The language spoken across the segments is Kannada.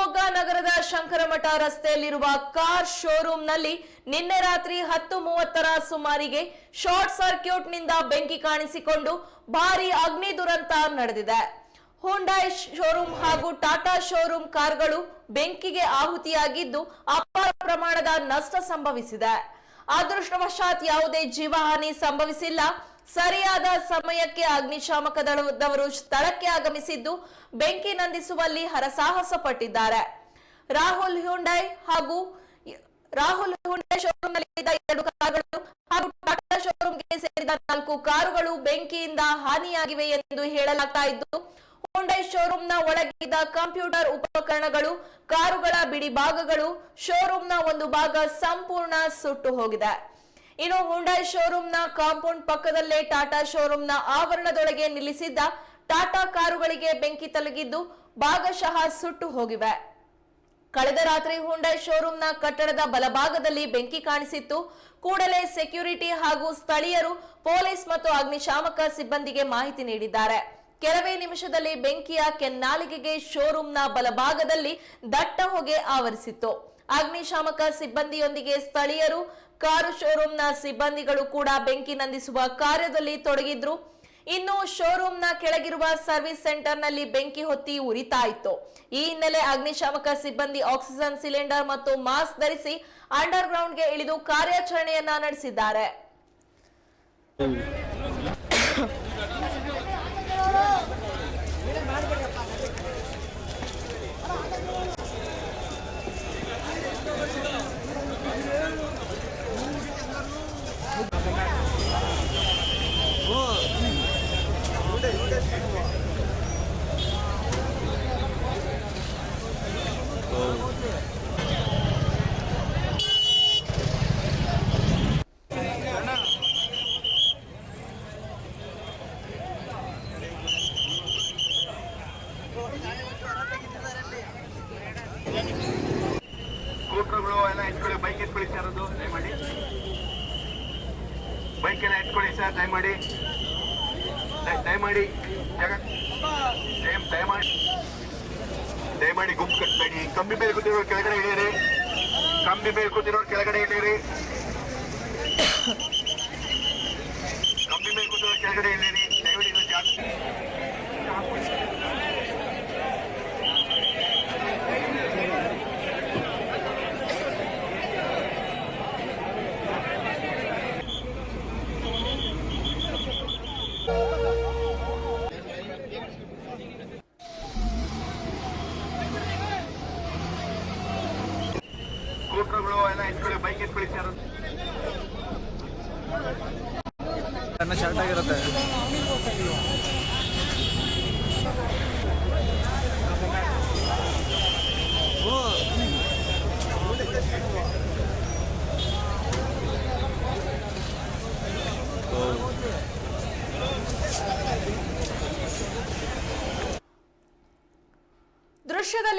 ಶಿವಮೊಗ್ಗ ನಗರದ ಶಂಕರಮಠ ರಸ್ತೆಯಲ್ಲಿರುವ ಕಾರ್ ಶೋರೂಂನಲ್ಲಿ ನಿನ್ನೆ ರಾತ್ರಿ ಹತ್ತು ಮೂವತ್ತರ ಸುಮಾರಿಗೆ ಶಾರ್ಟ್ ಸರ್ಕ್ಯೂಟ್ನಿಂದ ಬೆಂಕಿ ಕಾಣಿಸಿಕೊಂಡು ಭಾರಿ ಅಗ್ನಿ ದುರಂತ ನಡೆದಿದೆ. ಹುಂಡಾಯ್ ಶೋರೂಮ್ ಹಾಗೂ ಟಾಟಾ ಶೋರೂಮ್ ಕಾರ್ಗಳು ಬೆಂಕಿಗೆ ಆಹುತಿಯಾಗಿದ್ದು ಅಪಾರ ಪ್ರಮಾಣದ ನಷ್ಟ ಸಂಭವಿಸಿದೆ. ಅದೃಷ್ಟವಶಾತ್ ಯಾವುದೇ ಜೀವಹಾನಿ ಸಂಭವಿಸಿಲ್ಲ. ಸರಿಯಾದ ಸಮಯಕ್ಕೆ ಅಗ್ನಿಶಾಮಕ ದಳದವರು ಸ್ಥಳಕ್ಕೆ ಆಗಮಿಸಿದ್ದು, ಬೆಂಕಿ ನಂದಿಸುವಲ್ಲಿ ಹರಸಾಹಸ ಪಟ್ಟಿದ್ದಾರೆ ರಾಹುಲ್ ಹ್ಯುಂಡೈ ಹಾಗೂ ರಾಹುಲ್ ಹುಂಡೈ ಶೋರೂಮ್ನಲ್ಲಿದ್ದ ಎರಡು ಕಾರುಗಳು ಹಾಗೂ ಟಾಟಾ ಶೋರೂಮ್ಗೆ ಸೇರಿದ ನಾಲ್ಕು ಕಾರುಗಳು ಬೆಂಕಿಯಿಂದ ಹಾನಿಯಾಗಿವೆ ಎಂದು ಹೇಳಲಾಗ್ತಾ ಇದ್ದು ಹುಂಡೈ ಶೋರೂಮ್ನ ಒಳಗಿದ್ದ ಕಂಪ್ಯೂಟರ್ ಉಪಕರಣಗಳು, ಕಾರುಗಳ ಬಿಡಿ ಭಾಗಗಳು ಶೋರೂಮ್ನ ಒಂದು ಭಾಗ ಸಂಪೂರ್ಣ ಸುಟ್ಟು ಹೋಗಿದೆ. ಇನ್ನು ಹುಂಡೈ ಶೋರೂಮ್ನ ಕಾಂಪೌಂಡ್ ಪಕ್ಕದಲ್ಲೇ ಟಾಟಾ ಶೋರೂಮ್ನ ಆವರಣದೊಳಗೆ ನಿಲ್ಲಿಸಿದ್ದ ಟಾಟಾ ಕಾರುಗಳಿಗೆ ಬೆಂಕಿ ತಲುಗಿದ್ದು ಭಾಗಶಃ ಸುಟ್ಟು ಹೋಗಿವೆ. ಕಳೆದ ರಾತ್ರಿ ಹುಂಡೈ ಶೋರೂಮ್ನ ಕಟ್ಟಡದ ಬಲಭಾಗದಲ್ಲಿ ಬೆಂಕಿ ಕಾಣಿಸಿತ್ತು. ಕೂಡಲೇ ಸೆಕ್ಯೂರಿಟಿ ಹಾಗೂ ಸ್ಥಳೀಯರು ಪೊಲೀಸ್ ಮತ್ತು ಅಗ್ನಿಶಾಮಕ ಸಿಬ್ಬಂದಿಗೆ ಮಾಹಿತಿ ನೀಡಿದ್ದಾರೆ. ಕೆಲವೇ ನಿಮಿಷದಲ್ಲಿ ಬೆಂಕಿಯ ಕೆನ್ನಾಲಿಗೆಗೆ ಶೋರೂಮ್ನ ಬಲಭಾಗದಲ್ಲಿ ದಟ್ಟ ಹೊಗೆ ಆವರಿಸಿತ್ತು. ಅಗ್ನಿಶಾಮಕ ಸಿಬ್ಬಂದಿಯೊಂದಿಗೆ ಸ್ಥಳೀಯರು ಕಾರು ಶೋರೂಮ್ನ ಸಿಬ್ಬಂದಿಗಳು ಕೂಡ ಬೆಂಕಿ ನಂದಿಸುವ ಕಾರ್ಯದಲ್ಲಿ ತೊಡಗಿದ್ರು. ಇನ್ನು ಶೋರೂಮ್ನ ಕೆಳಗಿರುವ ಸರ್ವಿಸ್ ಸೆಂಟರ್ನಲ್ಲಿ ಬೆಂಕಿ ಹೊತ್ತಿ ಉರಿತಾ ಇತ್ತು. ಈ ಹಿನ್ನೆಲೆ ಅಗ್ನಿಶಾಮಕ ಸಿಬ್ಬಂದಿ ಆಕ್ಸಿಜನ್ ಸಿಲಿಂಡರ್ ಮತ್ತು ಮಾಸ್ಕ್ ಧರಿಸಿ ಅಂಡರ್ ಗ್ರೌಂಡ್ಗೆ ಇಳಿದು ಕಾರ್ಯಾಚರಣೆಯನ್ನ ನಡೆಸಿದ್ದಾರೆ ಸ್ಕೂಟರ್ಗಳು ಎಲ್ಲ ಎತ್ಕೊಳ್ಳಿ ಬೈಕ್ ಎತ್ಕೊಳ್ಳಿ ಸರ್ ಅದು ದಯಮಾಡಿ ಬೈಕ್ ಎಲ್ಲ ಎತ್ಕೊಳ್ಳಿ ಸರ್ ದಯಮಾಡಿ ದಯ- ದಯಮಾಡಿ ಜಾಗ ದಯ- ದಯಮಾಡಿ ದಯಮಾಡಿ ಗುಂಪು ಕಟ್ಟಬೇಡಿ ಕಂಬಿ ಮೇಲೆ ಕೂತಿರೋರು ಕೆಳಗಡೆ ಇಳಿಯಿರಿ. ಕಂಬಿ ಮೇಲೆ ಕೂತಿರೋರು ಕೆಳಗಡೆ ಇಳಿಯಿರಿ. ಕಂಬಿ ಮೇಲೆ ಕೂತಿರೋರು ಕೆಳಗಡೆ ಇಳಿಯಿರಿ ದಯವಿಟ್ಟು ಇದು ಜಾಸ್ತಿ ಸ್ಕೂಟರ್ಗಳು ಎಲ್ಲ ಇಟ್ಕೊಳ್ಳಿ ಬೈಕ್ ಇಟ್ಕೊಳ್ಳಿ ಸರ್ ಶರ್ಟ್ ಆಗಿರುತ್ತೆ.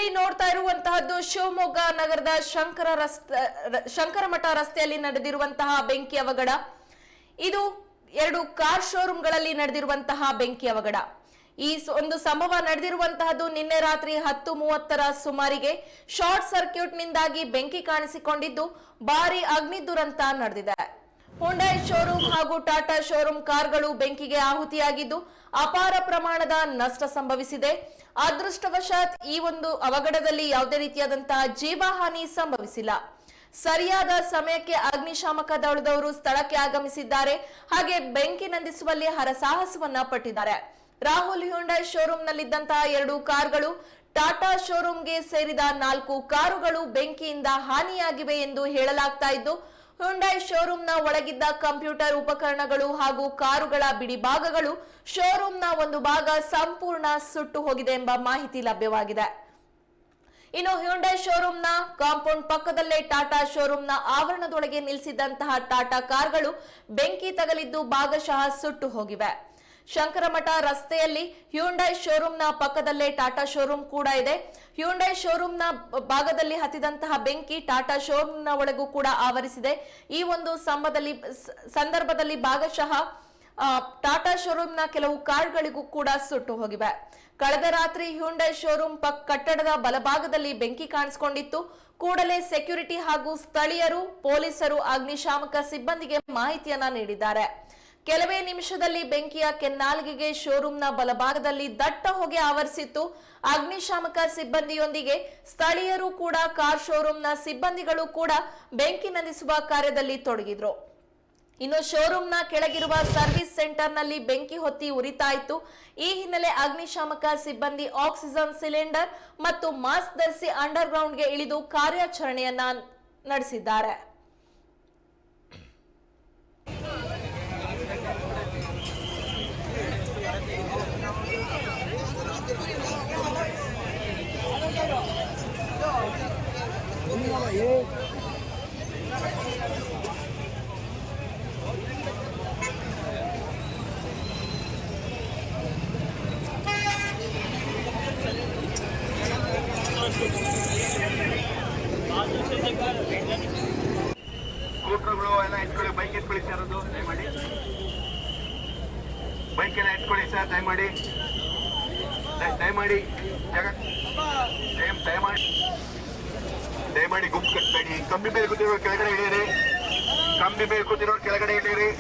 ದೃಶ್ಯದಲ್ಲಿ ನೋಡ್ತಾ ಇರುವಂತಹದ್ದು ಶಿವಮೊಗ್ಗ ನಗರದ ಶಂಕರ ರಸ್ತೆ, ಶಂಕರಮಠ ರಸ್ತೆಯಲ್ಲಿ ನಡೆದಿರುವಂತಹ ಬೆಂಕಿ ಅವಘಡ. ಇದು ಎರಡು ಕಾರ್ ಶೋರೂಮ್ಗಳಲ್ಲಿ ನಡೆದಿರುವಂತಹ ಬೆಂಕಿ ಅವಘಡ. ಈ ಒಂದು ಸಂಭವ ನಡೆದಿರುವಂತಹದ್ದು ನಿನ್ನೆ ರಾತ್ರಿ ಹತ್ತು ಮೂವತ್ತರ ಸುಮಾರಿಗೆ ಶಾರ್ಟ್ ಸರ್ಕ್ಯೂಟ್ನಿಂದಾಗಿ ಬೆಂಕಿ ಕಾಣಿಸಿಕೊಂಡಿದ್ದು, ಭಾರಿ ಅಗ್ನಿ ದುರಂತ ನಡೆದಿದೆ. ಹುಂಡೈ ಶೋರೂಮ್ ಹಾಗೂ ಟಾಟಾ ಶೋರೂಮ್ ಕಾರ್ಗಳು ಬೆಂಕಿಗೆ ಆಹುತಿಯಾಗಿದ್ದು, ಅಪಾರ ಪ್ರಮಾಣದ ನಷ್ಟ ಸಂಭವಿಸಿದೆ. ಅದೃಷ್ಟವಶಾತ್ ಈ ಒಂದು ಅವಘಡದಲ್ಲಿ ಯಾವುದೇ ರೀತಿಯಾದಂತಹ ಜೀವಹಾನಿ ಸಂಭವಿಸಿಲ್ಲ. ಸರಿಯಾದ ಸಮಯಕ್ಕೆ ಅಗ್ನಿಶಾಮಕ ದಳದವರು ಸ್ಥಳಕ್ಕೆ ಆಗಮಿಸಿದ್ದಾರೆ. ಹಾಗೆ ಬೆಂಕಿ ನಂದಿಸುವಲ್ಲಿ ಹರಸಾಹಸವನ್ನ ಪಟ್ಟಿದ್ದಾರೆ. ರಾಹುಲ್ ಹ್ಯುಂಡೈ ಶೋರೂಮ್ನಲ್ಲಿದ್ದಂತಹ ಎರಡು ಕಾರ್ಗಳು ಟಾಟಾ ಶೋರೂಮ್ಗೆ ಸೇರಿದ ನಾಲ್ಕು ಕಾರುಗಳು ಬೆಂಕಿಯಿಂದ ಹಾನಿಯಾಗಿವೆ ಎಂದು ಹೇಳಲಾಗ್ತಾ ಇದ್ದು ಹುಂಡೈ ಶೋರೂಮ್ನ ಒಳಗಿದ್ದ ಕಂಪ್ಯೂಟರ್ ಉಪಕರಣಗಳು ಹಾಗೂ ಕಾರುಗಳ ಬಿಡಿಭಾಗಗಳು ಶೋರೂಮ್ನ ಒಂದು ಭಾಗ ಸಂಪೂರ್ಣ ಸುಟ್ಟು ಹೋಗಿದೆ ಎಂಬ ಮಾಹಿತಿ ಲಭ್ಯವಾಗಿದೆ. ಇನ್ನು ಹ್ಯುಂಡೈ ಶೋರೂಮ್ನ ಕಾಂಪೌಂಡ್ ಪಕ್ಕದಲ್ಲೇ ಟಾಟಾ ಶೋರೂಮ್ನ ಆವರಣದೊಳಗೆ ನಿಲ್ಲಿಸಿದ್ದಂತಹ ಟಾಟಾ ಕಾರ್ಗಳು ಬೆಂಕಿ ತಗಲಿದ್ದು ಭಾಗಶಃ ಸುಟ್ಟು ಹೋಗಿವೆ. ಶಂಕರಮಠ ರಸ್ತೆಯಲ್ಲಿ ಹ್ಯುಂಡೈ ಶೋರೂಮ್ನ ಪಕ್ಕದಲ್ಲೇ ಟಾಟಾ ಶೋರೂಮ್ ಕೂಡ ಇದೆ. ಹ್ಯುಂಡೈ ಶೋರೂಮ್ನ ಭಾಗದಲ್ಲಿ ಹತ್ತಿದಂತಹ ಬೆಂಕಿ ಟಾಟಾ ಶೋರೂಮ್ನ ಒಳಗೂ ಕೂಡ ಆವರಿಸಿದೆ. ಈ ಒಂದು ಸಂಬದಲ್ಲಿ ಸಂದರ್ಭದಲ್ಲಿ ಭಾಗಶಃ ಟಾಟಾ ಶೋರೂಮ್ನ ಕೆಲವು ಕಾರ್ಗಳಿಗೂ ಕೂಡ ಸುಟ್ಟು ಹೋಗಿವೆ. ಕಳೆದ ರಾತ್ರಿ ಹ್ಯುಂಡೈ ಶೋರೂಮ್ ಪಕ್, ಕಟ್ಟಡದ ಬಲಭಾಗದಲ್ಲಿ ಬೆಂಕಿ ಕಾಣಿಸಿಕೊಂಡಿತ್ತು. ಕೂಡಲೇ ಸೆಕ್ಯೂರಿಟಿ ಹಾಗೂ ಸ್ಥಳೀಯರು, ಪೊಲೀಸರು, ಅಗ್ನಿಶಾಮಕ ಸಿಬ್ಬಂದಿಗೆ ಮಾಹಿತಿಯನ್ನ ನೀಡಿದ್ದಾರೆ. ಕೆಲವೇ ನಿಮಿಷದಲ್ಲಿ ಬೆಂಕಿಯ ಕೆನ್ನಾಲ್ಗೆಗೆ ಶೋರೂಮ್ನ ಬಲಭಾಗದಲ್ಲಿ ದಟ್ಟ ಹೊಗೆ ಆವರಿಸಿತ್ತು. ಅಗ್ನಿಶಾಮಕ ಸಿಬ್ಬಂದಿಯೊಂದಿಗೆ ಸ್ಥಳೀಯರು ಕೂಡ, ಕಾರ್ ಶೋರೂಮ್ನ ಸಿಬ್ಬಂದಿಗಳು ಕೂಡ ಬೆಂಕಿ ನಂದಿಸುವ ಕಾರ್ಯದಲ್ಲಿ ತೊಡಗಿದ್ರು. ಇನ್ನು ಶೋರೂಮ್ನ ಕೆಳಗಿರುವ ಸರ್ವಿಸ್ ಸೆಂಟರ್ನಲ್ಲಿ ಬೆಂಕಿ ಹೊತ್ತಿ ಉರಿತಾ ಇತ್ತು ಈ ಹಿನ್ನೆಲೆ ಅಗ್ನಿಶಾಮಕ ಸಿಬ್ಬಂದಿ ಆಕ್ಸಿಜನ್ ಸಿಲಿಂಡರ್ ಮತ್ತು ಮಾಸ್ಕ್ ಧರಿಸಿ ಅಂಡರ್ ಗ್ರೌಂಡ್ಗೆ ಇಳಿದು ಕಾರ್ಯಾಚರಣೆಯನ್ನ ನಡೆಸಿದ್ದಾರೆ ಸ್ಕೂಟರ್ಗಳು ಎಲ್ಲ ಎತ್ಕೊಳ್ಳಿ ಬೈಕ್ ಎತ್ಕೊಳ್ಳಿ ಸರ್ ಅದು ದಯಮಾಡಿ ಬೈಕ್ ಎಲ್ಲ ಎತ್ಕೊಳ್ಳಿ ಸರ್ ದಯಮಾಡಿ. ದಯ- ದಯಮಾಡಿ. ಜಾಗ ದಯ ದಯಮಾಡಿ. ದಯಮಾಡಿ ಗುಂಪು ಕಟ್ಟಬೇಡಿ ಕಂಬಿ ಮೇಲೆ ಕೂತಿರೋ ಕೆಳಗಡೆ ಇಳಿಯಿರಿ. ಕಂಬಿ ಮೇಲೆ ಕೂತಿರೋ ಕೆಳಗಡೆ ಇಳಿಯಿರಿ.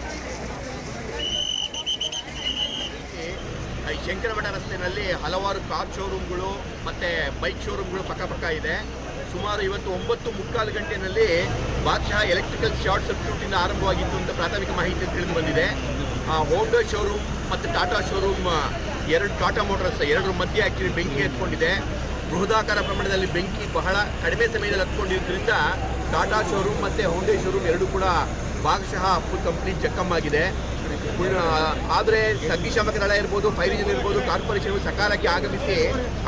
ಶಂಕರಮಠ ರಸ್ತೆಯಲ್ಲಿ ಹಲವಾರು ಕಾರ್ ಶೋರೂಮ್ಗಳು ಮತ್ತೆ ಬೈಕ್ ಶೋರೂಮ್ಗಳು ಪಕ್ಕ ಇದೆ. ಸುಮಾರು ಇವತ್ತು ಒಂಬತ್ತು ಮುಕ್ಕಾಲು ಗಂಟೆನಲ್ಲಿ ಬಾದಶಃ ಎಲೆಕ್ಟ್ರಿಕಲ್ ಶಾರ್ಟ್ ಸರ್ಕ್ಯೂಟ್ ಇಂದ ಆರಂಭವಾಗಿತ್ತು ಅಂತ ಪ್ರಾಥಮಿಕ ಮಾಹಿತಿ ತಿಳಿದು ಬಂದಿದೆ. ಆ ಹೋಂಡಾ ಶೋರೂಮ್ ಮತ್ತು ಟಾಟಾ ಶೋರೂಮ್ ಎರಡು ಟಾಟಾ ಮೋಟರ್ಸ್ ಎರಡರ ಮಧ್ಯೆ ಆ್ಯಕ್ಚುಲಿ ಬೆಂಕಿ ಎತ್ಕೊಂಡಿದೆ ಬೃಹದಾಕಾರ ಪ್ರಮಾಣದಲ್ಲಿ ಬೆಂಕಿ ಬಹಳ ಕಡಿಮೆ ಸಮಯದಲ್ಲಿ ಹತ್ಕೊಂಡಿದ್ದರಿಂದ ಟಾಟಾ ಶೋರೂಮ್ ಮತ್ತು ಹೋಂಡಾ ಶೋರೂಮ್ ಎರಡೂ ಕೂಡ ಭಾಗಶಃ ಫುಲ್ ಕಂಪ್ಲೀಟ್ ಜಖಮ್ ಆಗಿದೆ. ಆದರೆ ಅಗ್ನಿಶಾಮಕ ದಳ ಇರ್ಬೋದು ಫೈರ್ ಇಂಜಿನ್ ಇರ್ಬೋದು ಕಾರ್ಪೊರೇಷನ್ ಸಕಾಲಕ್ಕೆ ಆಗಮಿಸಿ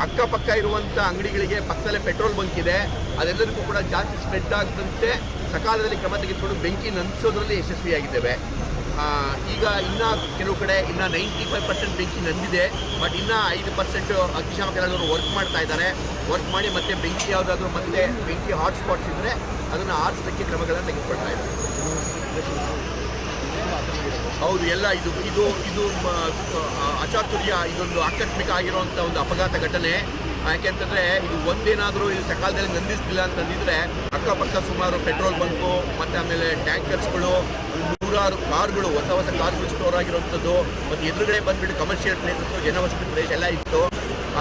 ಅಕ್ಕಪಕ್ಕ ಇರುವಂಥ ಅಂಗಡಿಗಳಿಗೆ ಪಕ್ಕದಲ್ಲೇ ಪೆಟ್ರೋಲ್ ಬಂಕ್ ಇದೆ. ಅದೆಲ್ಲರಿಗೂ ಕೂಡ ಜಾಸ್ತಿ ಸ್ಪ್ರೆಡ್ ಆಗದಂತೆ ಸಕಾಲದಲ್ಲಿ ಕ್ರಮ ತೆಗೆದುಕೊಂಡು ಬೆಂಕಿ ನಂದಿಸೋದ್ರಲ್ಲಿ ಯಶಸ್ವಿಯಾಗಿದ್ದೇವೆ. ಈಗ ಇನ್ನ ಕೆಲವು ಕಡೆ ಇನ್ನ ನೈಂಟಿ ಫೈವ್ ಪರ್ಸೆಂಟ್ ಬೆಂಕಿ ನಂದಿದೆ. ಬಟ್ ಇನ್ನ ಐದು ಪರ್ಸೆಂಟ್ ಅಗ್ನಿಶಾಮಕ ದಳದವರು ವರ್ಕ್ ಮಾಡ್ತಾ ಇದ್ದಾರೆ. ವರ್ಕ್ ಮಾಡಿ ಮತ್ತೆ ಬೆಂಕಿ ಯಾವುದಾದ್ರೂ ಮತ್ತೆ ಬೆಂಕಿ ಹಾಟ್ಸ್ಪಾಟ್ಸ್ ಇದ್ದರೆ ಅದನ್ನು ಆರಿಸಲಿಕ್ಕೆ ಕ್ರಮಗಳನ್ನು ತೆಗೆದುಕೊಳ್ತಾ ಇದ್ದಾರೆ ಹೌದು, ಎಲ್ಲ ಇದು ಇದು ಇದು ಅಚಾತುರ್ಯ ಇದೊಂದು ಆಕಸ್ಮಿಕ ಆಗಿರುವಂಥ ಒಂದು ಅಪಘಾತ ಘಟನೆ. ಯಾಕೆಂತಂದ್ರೆ ಇದು ಒಂದೇನಾದರೂ ಇದು ಸಕಾಲದಲ್ಲಿ ನಂದಿಸ್ತಿಲ್ಲ ಅಂತಂದಿದ್ರೆ, ಅಕ್ಕಪಕ್ಕ ಸುಮಾರು ಪೆಟ್ರೋಲ್ ಬಂಕು, ಮತ್ತು ಆಮೇಲೆ ಟ್ಯಾಂಕರ್ಸ್ಗಳು, ನೂರಾರು ಕಾರ್ಗಳು, ಹೊಸ ಹೊಸ ಕಾರ್ಗಳು ಸ್ಟೋರ್ ಆಗಿರುವಂಥದ್ದು ಮತ್ತು ಎದುರುಗಡೆ ಬಂದ್ಬಿಟ್ಟು ಕಮರ್ಷಿಯಲ್ ಪ್ಲೇಸಸ್ಸು ಜನವಸತಿ ಪ್ರದೇಶ ಎಲ್ಲ ಇತ್ತು.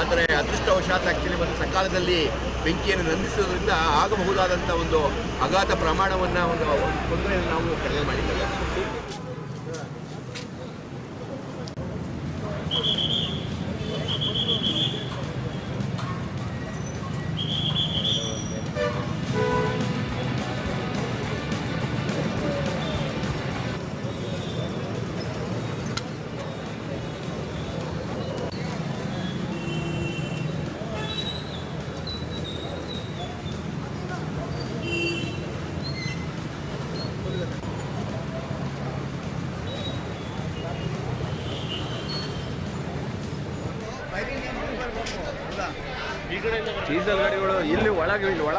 ಆದರೆ ಅದೃಷ್ಟವಶಾತ್ ಆ್ಯಕ್ಚುಲಿ ಮತ್ತು ಸಕಾಲದಲ್ಲಿ ಬೆಂಕಿಯನ್ನು ನಂದಿಸೋದ್ರಿಂದ ಆಗಬಹುದಾದಂಥ ಒಂದು ಅಗಾಧ ಪ್ರಮಾಣವನ್ನು ಒಂದು ತೊಂದರೆಯನ್ನು ನಾವು ಕಡಿಮೆ ಮಾಡಿದ್ದೇವೆ. ಡೀಸೆಲ್ ಗಾಡಿಗಳು ಇಲ್ಲಿ ಒಳಗೆ ಇಲ್ಲಿ ಒಳ